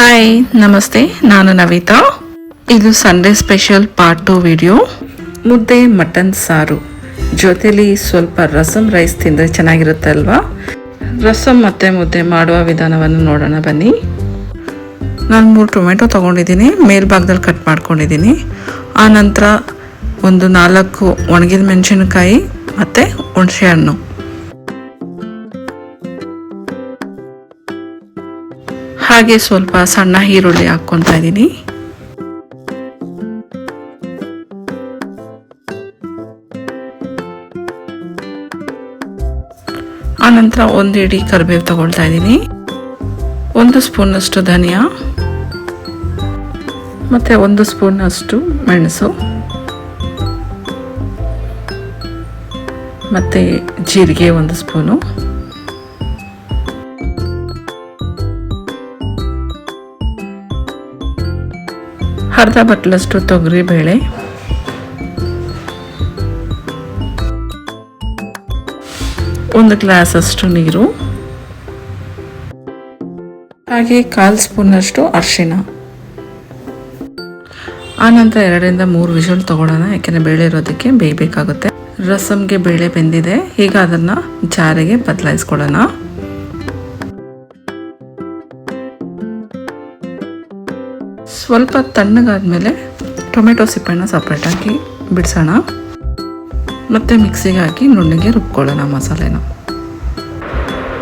Hi ನಮಸ್ತೆ, ನಾನು ನವಿತಾ. ಇದು Sunday special part two video ಮುದ್ದೆ ಮಟನ್ ಸಾರು. ಜೊತೆಲಿ ಸ್ವಲ್ಪ ರಸಮ್ ರೈಸ್ ತಿಂದರೆ ಚೆನ್ನಾಗಿರುತ್ತೆ ಅಲ್ವಾ? ರಸಮ್ ಮತ್ತು ಮುದ್ದೆ ಮಾಡುವ ವಿಧಾನವನ್ನು ನೋಡೋಣ ಬನ್ನಿ. ನಾನು ಮೂರು ಟೊಮೆಟೊ ತೊಗೊಂಡಿದ್ದೀನಿ, ಮೇಲ್ಭಾಗದಲ್ಲಿ ಕಟ್ ಮಾಡ್ಕೊಂಡಿದ್ದೀನಿ. ಆ ನಂತರ ಒಂದು ನಾಲ್ಕು ಒಣಗಿದ ಮೆಣಸಿನಕಾಯಿ ಮತ್ತು ಹುಣಸೆ ಹಾಗೆ ಸ್ವಲ್ಪ ಸಣ್ಣ ಈರುಳ್ಳಿ ಹಾಕ್ಕೊತಾ ಇದ್ದೀನಿ. ಆನಂತರ ಒಂದು ಇಡೀ ಕರಿಬೇವು ತಗೊಳ್ತಾ ಇದ್ದೀನಿ. ಒಂದು ಸ್ಪೂನಷ್ಟು ಧನಿಯಾ. ಮತ್ತು ಒಂದು ಸ್ಪೂನಷ್ಟು ಮೆಣಸು. ಮತ್ತು ಜೀರಿಗೆ ಒಂದು ಸ್ಪೂನು. ಅರ್ಧ ಬಟ್ಲಷ್ಟು ತೊಗರಿ ಬೇಳೆ. ಒಂದು ಗ್ಲಾಸ್ ಅಷ್ಟು ನೀರು. ಹಾಗೆ ಕಾಲು ಸ್ಪೂನಷ್ಟು ಅರಿಶಿನ ಆನಂತರ ಎರಡರಿಂದ ಮೂರು ವಿಷಲ್ ತಗೊಳ್ಳೋಣ, ಯಾಕೆಂದರೆ ಬೇಳೆ ಇರೋದಕ್ಕೆ ಬೇಯಬೇಕಾಗುತ್ತೆ. ರಸಮ್ಗೆ ಬೇಳೆ ಬೆಂದಿದೆ, ಈಗ ಅದನ್ನು ಜಾರಿಗೆ ಬದಲಾಯಿಸ್ಕೊಳ್ಳೋಣ. ಸ್ವಲ್ಪ ತಣ್ಣಗಾದ್ಮೇಲೆ ಟೊಮೆಟೊ ಸಿಪ್ಪೆನ ಸಪ್ರೇಟಾಗಿ ಬಿಡಿಸೋಣ. ಮತ್ತು ಮಿಕ್ಸಿಗೆ ಹಾಕಿ ನುಣ್ಣಗೆ ರುಬ್ಕೊಳ್ಳೋಣ ಮಸಾಲೆನ.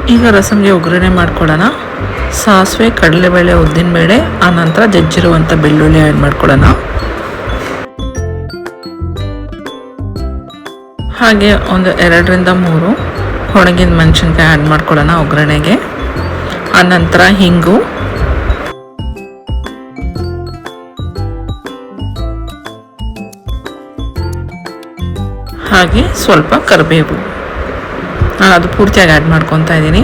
ಈಗ ರಸಮ್ಗೆ ಒಗ್ಗರಣೆ ಮಾಡ್ಕೊಳ್ಳೋಣ. ಸಾಸಿವೆ, ಕಡಲೆಬೇಳೆ, ಉದ್ದಿನಬೇಳೆ, ಆ ನಂತರ ಜಜ್ಜಿರುವಂಥ ಬೆಳ್ಳುಳ್ಳಿ ಆ್ಯಡ್ ಮಾಡ್ಕೊಳ್ಳೋಣ. ಹಾಗೆ ಒಂದು ಎರಡರಿಂದ ಮೂರು ಒಣಗಿದ ಮೆಣಸಿನ್ಕಾಯಿ ಆ್ಯಡ್ ಮಾಡ್ಕೊಳ್ಳೋಣ ಒಗ್ಗರಣೆಗೆ. ಆನಂತರ ಹಿಂಗು ಹಾಗೆ ಸ್ವಲ್ಪ ಕರಿಬೇವು. ನಾನು ಅದು ಪೂರ್ತಿಯಾಗಿ ಆ್ಯಡ್ ಮಾಡ್ಕೊತಾ ಇದ್ದೀನಿ.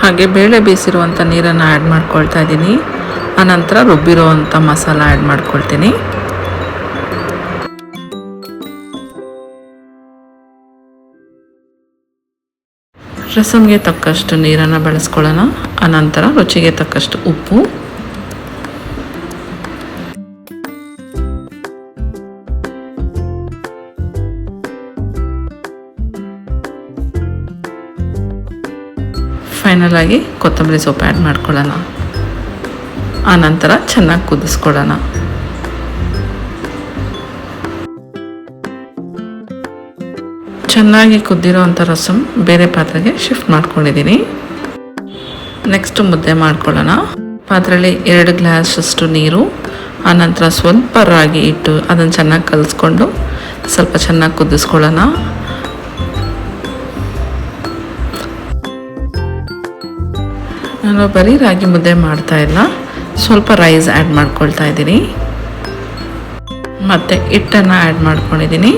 ಹಾಗೆ ಬೇಳೆ ಬೇಯಿಸಿರುವಂಥ ನೀರನ್ನು ಆ್ಯಡ್ ಮಾಡ್ಕೊಳ್ತಾ ಇದ್ದೀನಿ. ಆನಂತರ ರುಬ್ಬಿರುವಂಥ ಮಸಾಲ ಆ್ಯಡ್ ಮಾಡ್ಕೊಳ್ತೀನಿ. ರಸಮ್ಗೆ ತಕ್ಕಷ್ಟು ನೀರನ್ನು ಬಳಸ್ಕೊಳ್ಳೋಣ. ಆನಂತರ ರುಚಿಗೆ ತಕ್ಕಷ್ಟು ಉಪ್ಪು. ಫೈನಲ್ ಆಗಿ ಕೊತ್ತಂಬರಿ ಸೊಪ್ಪು ಆ್ಯಡ್ ಮಾಡ್ಕೊಳ್ಳೋಣ. ಆನಂತರ ಚೆನ್ನಾಗಿ ಕುದಿಸ್ಕೊಳ್ಳೋಣ. ಚೆನ್ನಾಗಿ ಕುದ್ದಿರೋ ಅಂಥ ರಸಮ್ ಬೇರೆ ಪಾತ್ರೆಗೆ ಶಿಫ್ಟ್ ಮಾಡ್ಕೊಂಡಿದ್ದೀನಿ. ನೆಕ್ಸ್ಟ್ ಮುದ್ದೆ ಮಾಡ್ಕೊಳ್ಳೋಣ. ಪಾತ್ರೆಯಲ್ಲಿ ಎರಡು ಗ್ಲಾಸಷ್ಟು ನೀರು ಆನಂತರ ಸ್ವಲ್ಪ ರಾಗಿ ಇಟ್ಟು ಅದನ್ನು ಚೆನ್ನಾಗಿ ಕಲಿಸ್ಕೊಂಡು ಸ್ವಲ್ಪ ಚೆನ್ನಾಗಿ ಕುದಿಸ್ಕೊಳ್ಳೋಣ. ನಾನು ಬರೀ ರಾಗಿ ಮುದ್ದೆ ಮಾಡ್ತಾ ಇಲ್ಲ. ಸ್ವಲ್ಪ ರೈಸ್ ಆ್ಯಡ್ ಮಾಡ್ಕೊಳ್ತಾ ಇದ್ದೀನಿ. ಮತ್ತು ಹಿಟ್ಟನ್ನು ಆ್ಯಡ್ ಮಾಡ್ಕೊಂಡಿದ್ದೀನಿ.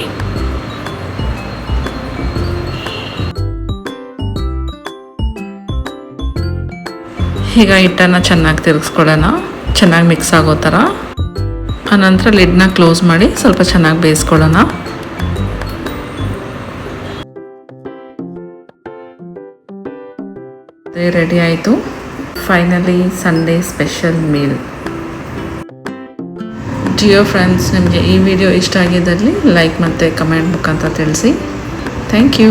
ಈಗ ಹಿಟ್ಟನ್ನು ಚೆನ್ನಾಗಿ ತಿರುಗಿಸ್ಕೊಳ್ಳೋಣ. ಚೆನ್ನಾಗಿ ಮಿಕ್ಸ್ ಆಗೋ ಥರ. ಆನಂತರ ಲಿಡ್ನ ಕ್ಲೋಸ್ ಮಾಡಿ ಸ್ವಲ್ಪ ಚೆನ್ನಾಗಿ ಬೇಯಿಸ್ಕೊಳ್ಳೋಣ. ರೆಡಿ ಆಯಿತು. ಫೈನಲಿ ಸಂಡೇ ಸ್ಪೆಷಲ್ ಮೀಲ್ ಜಿಯೋ ಫ್ರೆಂಡ್ಸ್ ನಿಮಗೆ ಈ ವಿಡಿಯೋ ಇಷ್ಟ ಆಗಿದ್ದಲ್ಲಿ ಲೈಕ್ ಮತ್ತು ಕಮೆಂಟ್ ಮುಖಾಂತರ ತಿಳಿಸಿ. Thank you